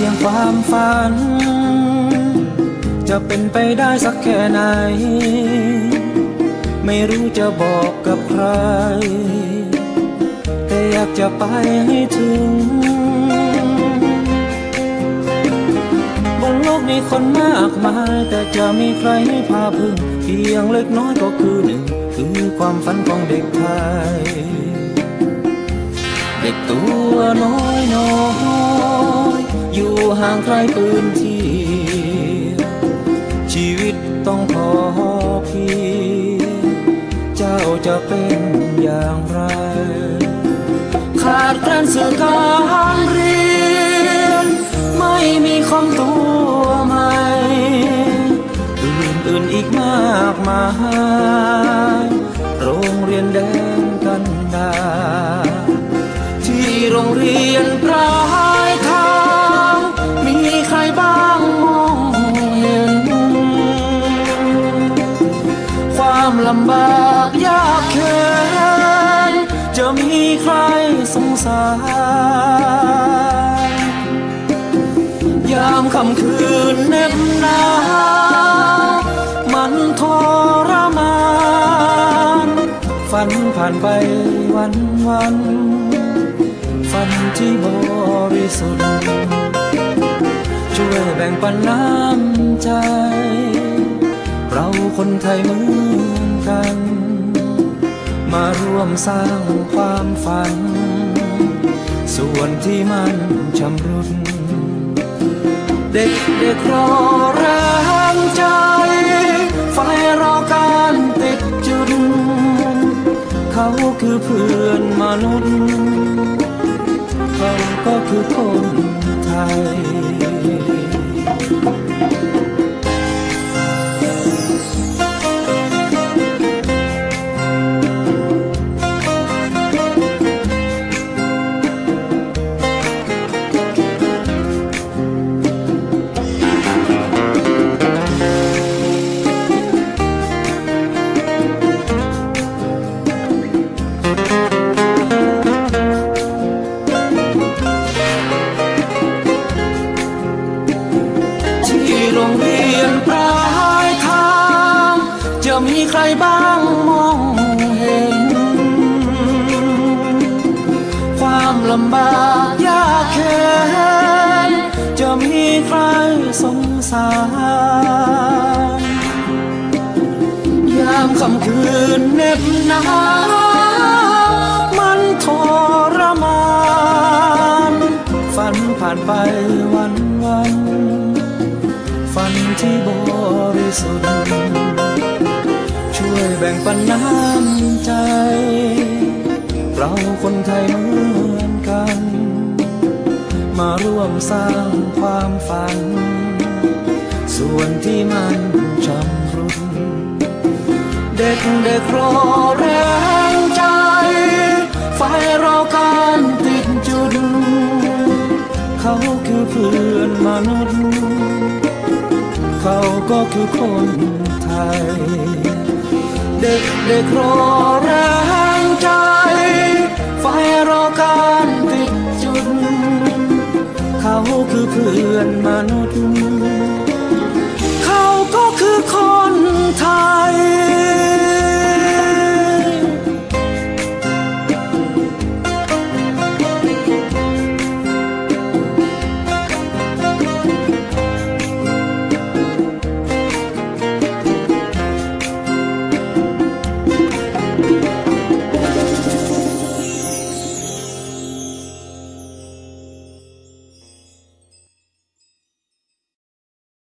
พียงความฝัน จะเป็นไปได้สักแค่ไหน ไม่รู้จะบอกกับใคร แต่อยากจะไปให้ถึง บนโลกมีคนมากมาย แต่จะมีใครให้พาพึ่ง เพียงเล็กน้อยก็คือหนึ่ง คือความฝันของเด็กไทย เด็กตัวน้อยน้อย อยู่ห่างไกลปืนที่ ชีวิตต้องพอเพียงเจ้าจะเป็นอย่างไร ขาดการสื่อการเรียน ไม่มีของตัวใหม่อื่นๆอีกมากมายโรงเรียนแดงกันดาที่โรงเรียน ลำบากยากเข็นจะมีใครสงสาร ยามค่ำคืนเน็บหนาวมันทรมาน ฝันผ่านไปวันวัน ฝันที่บริสุทธิ์ช่วยแบ่งปันน้ำใจ เราคนไทยมือ กัน มาร่วมสร้างความฝัน ส่วนที่มันชำรุด เด็กเด็กรอแรงใจ ไฟรอการติดจุด เขาคือเพื่อนมนุษย์เขาก็คือคนไทย มีใครบ้างมองเห็น ความลำบากยากเข็นจะมีใครสงสารยามค่ำคืนเหน็บหนาวมันทรมาน ฝันผ่านไปวันวันฝันที่บริสุทธิ์ แบ่งปันน้ำใจ เราคนไทยเหมือนกัน มาร่วมสร้างความฝัน ส่วนที่มันชำรุดเด็กเด็กรอแรงใจ ไฟรอการติดจุด เขาคือเพื่อนมนุษย์ เขาก็คือคนไทย เด็กเด็กรอแรงใจไฟรอการติดจุด เขาคือเพื่อนมนุษย์